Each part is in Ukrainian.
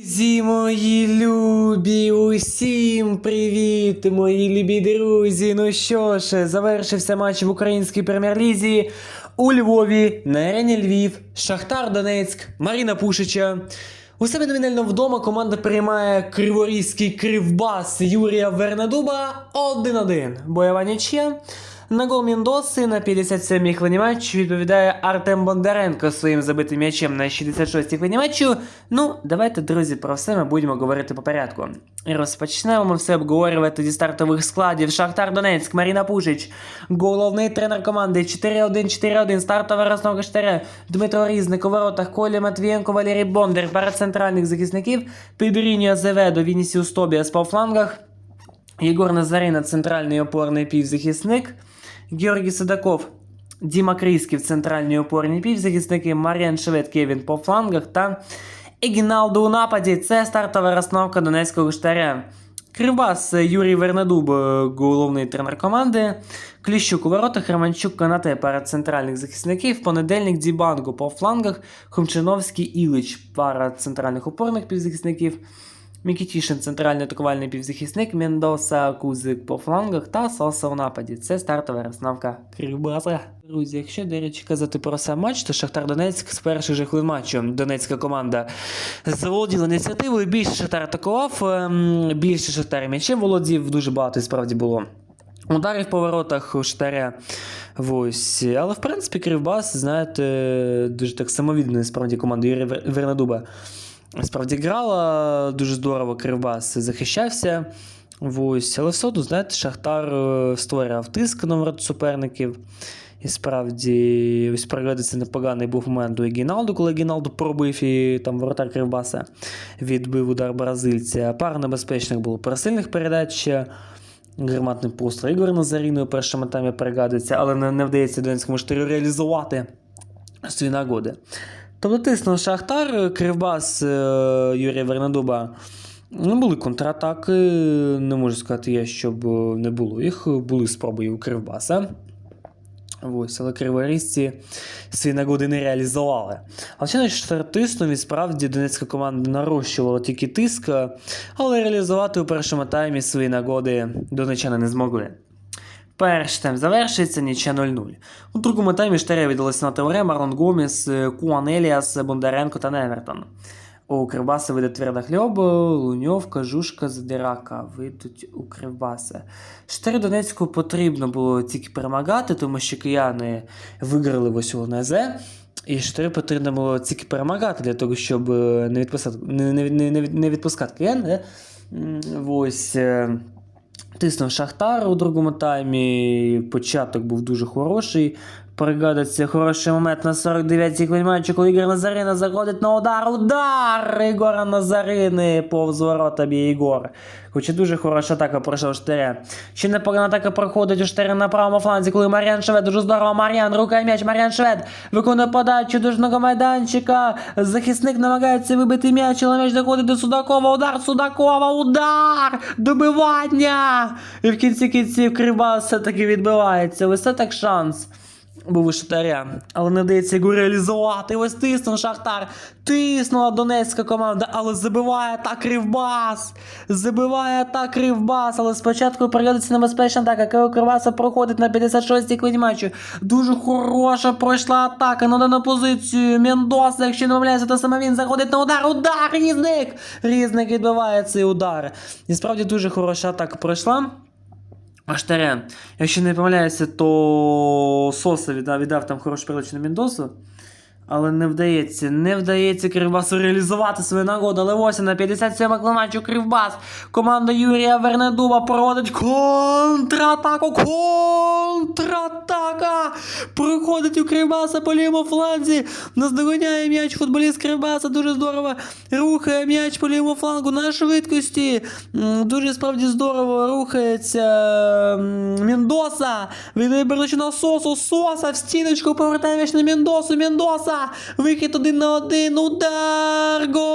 Друзі мої любі, усім привіт, мої любі друзі. Ну що ж, завершився матч в українській прем'єр-лізі у Львові на арені Львів, Шахтар Донецьк, Маріна Пушича. У себе номінально вдома команда приймає криворізький кривбас Юрія Вернедуба 1-1. Бойова нічия. На гол Міндоси на 57-й хвилині матчу відповідає Артем Бондаренко своїм забитим м'ячем на 66-й хвилині матчу. Ну, давайте, друзі, про все ми будемо говорити по порядку. Розпочнемо ми все обговорювати зі стартових складів. Шахтар Донецьк, Маріна Пушич, головний тренер команди 4-1, 4-1, стартова розновка Штаре, Дмитро Різник у воротах, Коля Матвієнко, Валерій Бондар, пара центральних захисників, Підріні Азеведо, Вінісіус Тобіас по флангах, Єгор Назарина, центральний опорний півзахисник, Георгій Садаков, Діма Крісків, центральні опорні півзахисники, Маріан Швед, Кевін по флангах та Егіналду у нападі. Це стартова розстановка Донецького штаря. Кривбас Юрій Вернедуб, е, головний тренер команди. Кліщук у воротах, Романчук Канате пара центральних захисників. Понедельник Дібанго по флангах, Хомчиновський Ілич пара центральних опорних півзахисників. Мікітішин центральний атакувальний півзахисник, Мендоса Кузик по флангах та Соса у нападі. Це стартова розстановка Кривбаса. Друзі, якщо, до речі, казати про сам матч, то Шахтар Донецьк з перших же хвилин матчу Донецька команда заволоділа ініціативою. Більше Шахтар атакував, ем, більше Шахтар м'ячем володів, дуже багато і справді було. Ударів по воротах у Штаря. Ось. Але в принципі Кривбас, знаєте, дуже так самовідно справді команда Юрія Вер- Вернедуба. Справді грала дуже здорово, Кривбас захищався. Ось. Але все одно, знаєте, Шахтар е, створював тиск на ворот суперників. І справді, ось пригодиться непоганий був момент у Егіналду, коли Егіналду пробив і там воротар Кривбаса відбив удар бразильця. Пара небезпечних було пересильних передач. Гарматний постріл Ігор Назаріною у першому таймі пригадується, але не, не вдається Донецькому штирю реалізувати свої нагоди. Тобто тиснув Шахтар, Кривбас е, Юрія Вернедуба. Ну, були контратаки, не можу сказати я, щоб е, не було їх. Були спроби у Кривбаса. Ось, але криворізці свої нагоди не реалізували. Але ще Шахтар тиснув, і справді донецька команда нарощувала тільки тиск, але реалізувати у першому таймі свої нагоди донечани не змогли. Перший тайм завершується, нічия 0-0. У другому таймі Штаря віддалися на Теоре, Марлон Гоміс, Куан Еліас, Бондаренко та Невертон. У Кривбаса вийде тверда хльоб, Луньов, Кажушка, Задирака вийдуть у Кривбаса. Штарі Донецьку потрібно було тільки перемагати, тому що кияни виграли ось у НЗ. І Штарі потрібно було тільки перемагати для того, щоб е, не відпускати, не, не, не, не, відпускати киян. е. Ось. Тиснув Шахтар у другому таймі. Початок був дуже хороший. Пригадується хороший момент на 49-й хвилі матчу, коли Ігор Назарина заходить на удар. Удар Ігора Назарини повз ворота б'є Ігор. Хоча дуже хороша атака пройшла у Штаря. Ще непогана атака проходить у Штаря на правому фланзі, коли Мар'ян Швед дуже здорово. Мар'ян, рука і м'яч, Мар'ян Швед виконує подачу дужного майданчика. Захисник намагається вибити м'яч, але м'яч доходить до Судакова. Удар Судакова, удар! Добивання! І в кінці кінців Кривбас все-таки відбивається. Ось це так шанс. Був у Шахтаря, але не вдається його реалізувати. Ось тиснув Шахтар, тиснула донецька команда, але забиває так Кривбас. Забиває так Кривбас, але спочатку пригодиться небезпечна атака. Коли Кривбаса проходить на 56-й хвилині матчу. Дуже хороша пройшла атака на дану позицію. Мендоса, якщо не помиляюся, то саме він заходить на удар. Удар! Різник! Різник відбиває цей удар. І справді дуже хороша атака пройшла. Аштаря. Якщо не помиляюся, то Соса віддав, віддав там хорошу передачу на Міндосу. Але не вдається, не вдається Кривбасу реалізувати свою нагоду. Але ось на 57 матчу Кривбас. Команда Юрія Вернедуба проводить контратаку. Контратака! Проходить у Кривбаса по лівому фланзі. Наздоганяє м'яч футболіст Кривбаса. Дуже здорово. Рухає м'яч по лівому флангу на швидкості. Дуже справді здорово рухається м, Мендоса. Віддає передачу на Сосу. Соса в стіночку повертає м'яч на Мендосу. Мендоса. Вихід один на один. Удар. Гол.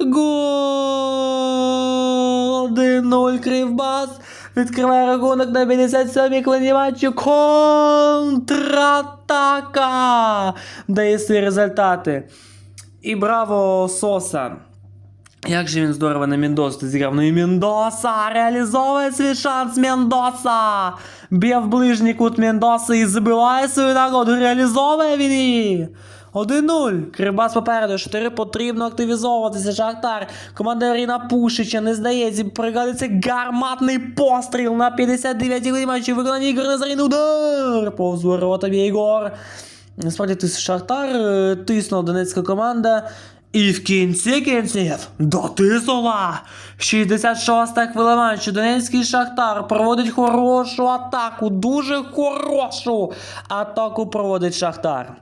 Гол. 1-0 Кривбас. Відкриває рахунок на 57-й хвилині матчу. Контратака! Дає свої результати. І браво Соса. Як же він здорово на Мендосу зіграв. Ну і Мендоса реалізовує свій шанс Мендоса. Б'є в ближній кут Мендоса і забиває свою нагоду. Реалізовує він її. 1-0. Кривбас попереду. 4 потрібно активізовуватися. Шахтар. Команда Ріна Пушича не здається. Пригадується гарматний постріл на 59-й хвилині матчі. Виконання Ігор Назарін. Удар. Повз ворота б'є Ігор. Насправді тис Шахтар, е, тиснула донецька команда. І в кінці кінців дотиснула. 66-та хвилина матчу. Донецький Шахтар проводить хорошу атаку. Дуже хорошу атаку проводить Шахтар.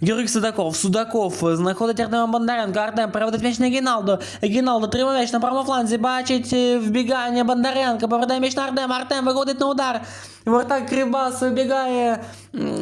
Юрик Судаков, Судаков знаходить Артема Бондаренка. Артем переводить м'яч на Гіналдо. Гіналдо тримає м'яч на правому фланзі. Бачить е, вбігання Бондаренка. Повертає м'яч на Артема. Артем виходить на удар. Вортак Кривбас вибігає,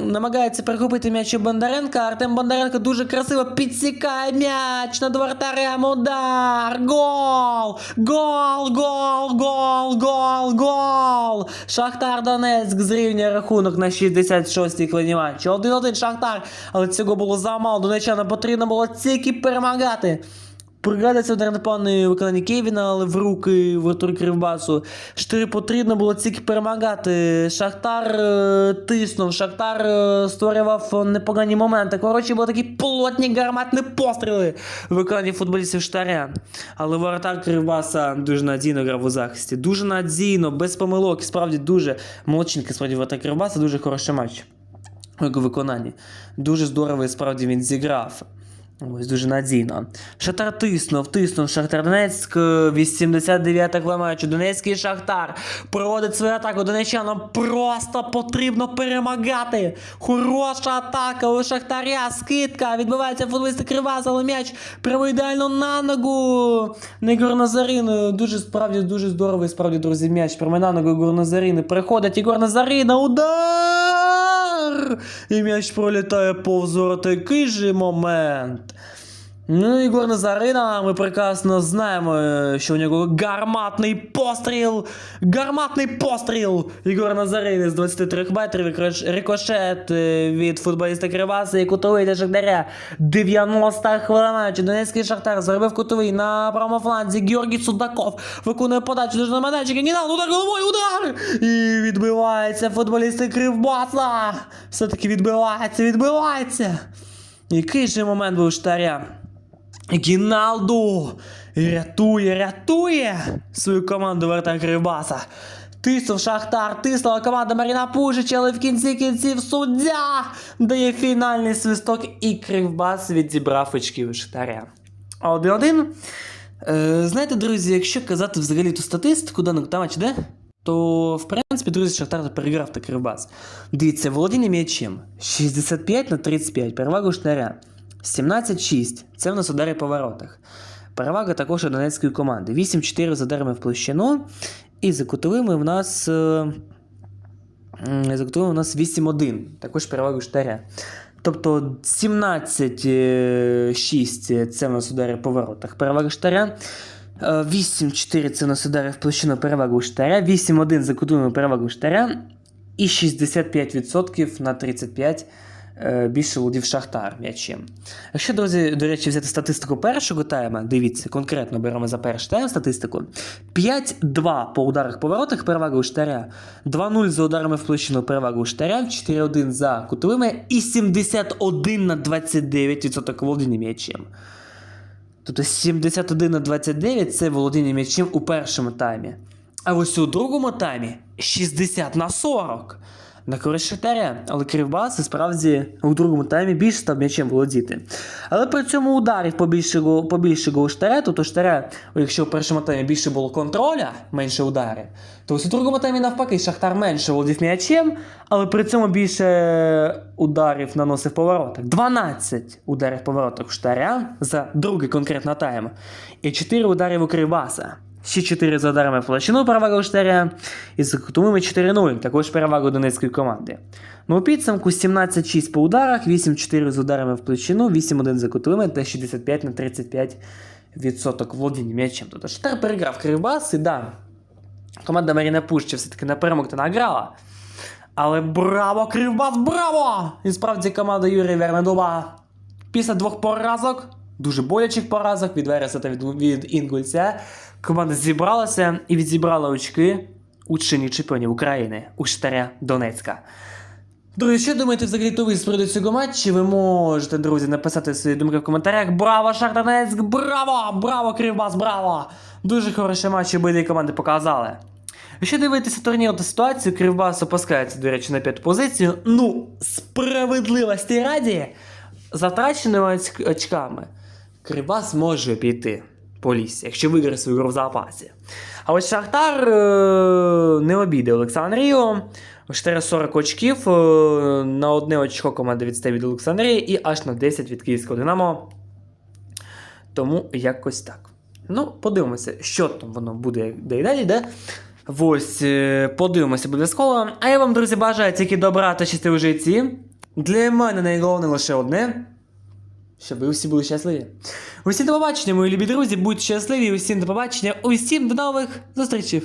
намагається перехопити м'яч у Бондаренка. Артем Бондаренко дуже красиво підсікає м'яч над вратарем. Удар! Гол! Гол! Гол! Гол! Гол! Гол! Шахтар Донецьк зрівнює рахунок на 66-й хвилині матчу. 1-1 Шахтар. Але цього було замало. Донеччанам потрібно було тільки перемагати. Пригадується удар непевної виконання Кевіна, але в руки вратарю Кривбасу. Штири потрібно було тільки перемагати. Шахтар е, тиснув, Шахтар е, створював непогані моменти. Коротше, були такі плотні гарматні постріли в виконанні футболістів Штаря. Але воротар Кривбаса дуже надійно грав у захисті. Дуже надійно, без помилок. Справді дуже молодчинки, справді воротар Кривбаса, дуже хороший матч виконанні. Дуже здорово і справді він зіграв. Ось дуже надійно. Шахтар тиснув, тиснув Шахтар Донецьк, 89-та хвилина. Донецький Шахтар проводить свою атаку. Донеччанам просто потрібно перемагати. Хороша атака у Шахтаря, скидка. Відбувається футболісти Кривас, але м'яч прямо ідеально на ногу. Ігор Назарин. Дуже справді, дуже здоровий, справді, друзі, м'яч. Прямо на ногу Ігор Назарин. Приходить Ігор Назарина. Удар! І м'яч пролітає повз ворота. Же момент. Ну, Ігор Назарина, ми прекрасно знаємо, е, що у нього гарматний постріл. Гарматний постріл! Ігор Назарин з 23 метрів рикош- рикошет е, від футболіста Криваса і кутовий для Шахтаря. 90 хвилина матчу. Донецький Шахтар заробив кутовий на правому фланзі. Георгій Судаков виконує подачу на майданчик. Генал, удар головою, удар! І відбивається футболісти Кривбаса. Все-таки відбивається, відбивається. Який же момент був Штаря? Гіналду рятує, рятує свою команду вертак Кривбаса. Тиснув Шахтар, тиснула команда Маріна Пужича, але в кінці кінців суддя дає фінальний свисток і Кривбас відзібрав очки у Шахтаря. 1-1. Е, знаєте, друзі, якщо казати взагалі ту статистику даного та матч, де? То, в принципі, друзі, Шахтар переграв та Кривбас. Дивіться, володіння м'ячем 65 на 35, перевага у Штаря. 17-6. Це в нас удари по воротах. Перевага також у донецької команди. 8-4 з ударами в площину. І за кутовими в нас. е, За кутовими у нас 8-1. Також перевага Штаря. Тобто 17-6 це в нас удари по воротах. Перевага Штаря. Е, 8-4 це у нас удари в площину перевагу Штаря. 8-1 за кутовими перевагу Штаря. І 65% на 35 е, більше володів Шахтар м'ячем. Якщо, друзі, до речі, взяти статистику першого тайма, дивіться, конкретно беремо за перший тайм статистику. 5-2 по ударах по воротах перевага у Штаря, 2-0 за ударами в площину перевага у Штаря, 4-1 за кутовими і 71 на 29% володіння м'ячем. Тобто 71 на 29 це володіння м'ячем у першому таймі. А ось у другому таймі 60 на 40 на користь Шахтаря. Але Кривбас справді у другому таймі більше став м'ячем володіти. Але при цьому ударів побільшого у Штаря, тобто Штаря, якщо в першому таймі більше було контроля, менше ударів, то ось у другому таймі навпаки Шахтар менше володів м'ячем, але при цьому більше ударів наносив по воротах. 12 ударів по воротах у Штаря за другий конкретно тайм. І 4 ударів у Кривбаса. Ще 4 за ударами в площину перевага у і за кутовими 4-0, також перевага у донецької команди. Ну, у підсумку 17-6 по ударах, 8-4 з ударами в площину, 8-1 за кутовими та 65 на 35 відсоток володіння м'ячем. Тобто Штар переграв Кривбас і да, команда Маріна Пуща все-таки на перемог та награла. Але браво, Кривбас, браво! І справді команда Юрія Вернедуба після двох поразок, дуже болячих поразок від Вереса та від, від Інгульця, команда зібралася і відзібрала очки у чемпіонів України у Штаря Донецька. Друзі, що думаєте взагалі то ви з цього матчу? Ви можете, друзі, написати свої думки в коментарях. Браво, Шахтар Донецьк! Браво! Браво, Кривбас, браво! Дуже хороший матч обидві команди показали. Якщо дивитися турнір та ситуацію, Кривбас опускається, до речі, на п'яту позицію. Ну, справедливості раді, за втраченими очками, Кривбас може піти по лісі, якщо виграє свою гру в запасі. А ось Шахтар е- не обійде Олександрію. У Шахтаря 40 очків, е- на одне очко команда відстає від Олександрії і аж на 10 від Київського Динамо. Тому якось так. Ну, подивимося, що там воно буде де і далі, де. Ось, е, подивимося обов'язково. А я вам, друзі, бажаю тільки добра та у житті. Для мене найголовне лише одне. Щоб ви усі були щасливі. Усім до побачення, мої любі друзі, будьте щасливі, усім до побачення, усім до нових зустрічей.